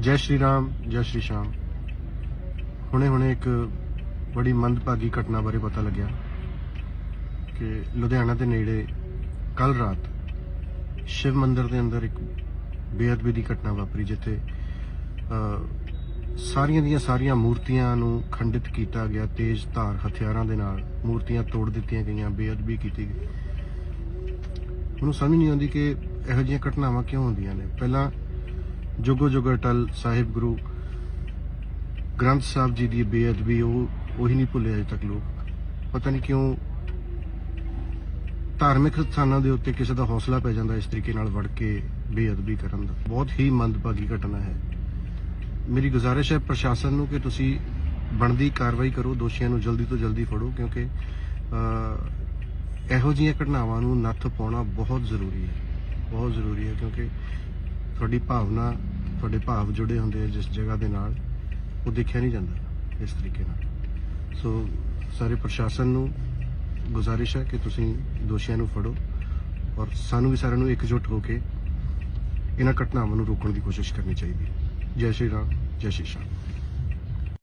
ਜੈ ਸ਼੍ਰੀ ਰਾਮ, ਜੈ ਸ਼੍ਰੀ ਸ਼ਾਮ। ਹੁਣੇ ਹੁਣੇ ਇੱਕ ਬੜੀ ਮੰਦਭਾਗੀ ਘਟਨਾ ਬਾਰੇ ਪਤਾ ਲੱਗਿਆ ਕਿ ਲੁਧਿਆਣਾ ਦੇ ਨੇੜੇ ਕੱਲ ਰਾਤ ਸ਼ਿਵ ਮੰਦਿਰ ਦੇ ਅੰਦਰ ਇੱਕ ਬੇਅਦਬੀ ਦੀ ਘਟਨਾ ਵਾਪਰੀ, ਜਿੱਥੇ ਸਾਰੀਆਂ ਦੀਆਂ ਸਾਰੀਆਂ ਮੂਰਤੀਆਂ ਨੂੰ ਖੰਡਿਤ ਕੀਤਾ ਗਿਆ ਤੇਜ਼ ਧਾਰ ਹਥਿਆਰਾਂ ਦੇ ਨਾਲ। ਮੂਰਤੀਆਂ ਤੋੜ ਦਿੱਤੀਆਂ ਗਈਆਂ, ਬੇਅਦਬੀ ਕੀਤੀ ਗਈ। ਮੈਨੂੰ ਸਮਝ ਨਹੀਂ ਆਉਂਦੀ ਕਿ ਇਹੋ ਜਿਹੀਆਂ ਘਟਨਾਵਾਂ ਕਿਉਂ ਹੁੰਦੀਆਂ ਨੇ। ਪਹਿਲਾਂ ਜੁਗੋ ਜੁਗ ਅਟਲ ਸਾਹਿਬ ਗੁਰੂ ਗ੍ਰੰਥ ਸਾਹਿਬ ਜੀ ਦੀ ਬੇਅਦਬੀ ਉਹ ਉਹੀ ਨਹੀਂ ਭੁੱਲੇ ਅਜੇ ਤੱਕ ਲੋਕ। ਪਤਾ ਨਹੀਂ ਕਿਉਂ ਧਾਰਮਿਕ ਸਥਾਨਾਂ ਦੇ ਉੱਤੇ ਕਿਸੇ ਦਾ ਹੌਸਲਾ ਪੈ ਜਾਂਦਾ ਇਸ ਤਰੀਕੇ ਨਾਲ ਵੜ ਕੇ ਬੇਅਦਬੀ ਕਰਨ ਦਾ। ਬਹੁਤ ਹੀ ਮੰਦਭਾਗੀ ਘਟਨਾ ਹੈ। ਮੇਰੀ ਗੁਜ਼ਾਰਿਸ਼ ਹੈ ਪ੍ਰਸ਼ਾਸਨ ਨੂੰ ਕਿ ਤੁਸੀਂ ਬਣਦੀ ਕਾਰਵਾਈ ਕਰੋ, ਦੋਸ਼ੀਆਂ ਨੂੰ ਜਲਦੀ ਤੋਂ ਜਲਦੀ ਫੜੋ, ਕਿਉਂਕਿ ਇਹੋ ਜਿਹੀਆਂ ਘਟਨਾਵਾਂ ਨੂੰ ਨੱਥ ਪਾਉਣਾ ਬਹੁਤ ਜ਼ਰੂਰੀ ਹੈ। ਬਹੁਤ ਜ਼ਰੂਰੀ ਹੈ ਕਿਉਂਕਿ ਤੁਹਾਡੀ ਭਾਵਨਾ ਤੁਹਾਡੇ ਭਾਵ ਜੁੜੇ ਹੁੰਦੇ ਆ ਜਿਸ ਜਗ੍ਹਾ ਦੇ ਨਾਲ, ਉਹ ਦੇਖਿਆ ਨਹੀਂ ਜਾਂਦਾ ਇਸ ਤਰੀਕੇ ਨਾਲ। ਸੋ ਸਾਰੇ ਪ੍ਰਸ਼ਾਸਨ ਨੂੰ ਗੁਜ਼ਾਰਿਸ਼ ਹੈ ਕਿ ਤੁਸੀਂ ਦੋਸ਼ੀਆਂ ਨੂੰ ਫੜੋ ਔਰ ਸਾਨੂੰ ਵੀ ਸਾਰਿਆਂ ਨੂੰ ਇਕਜੁੱਟ ਹੋ ਕੇ ਇਹਨਾਂ ਘਟਨਾਵਾਂ ਨੂੰ ਰੋਕਣ ਦੀ ਕੋਸ਼ਿਸ਼ ਕਰਨੀ ਚਾਹੀਦੀ ਹੈ। ਜੈ ਸ਼੍ਰੀ ਰਾਮ, ਜੈ ਸ਼੍ਰੀ ਸ਼ਾਮ।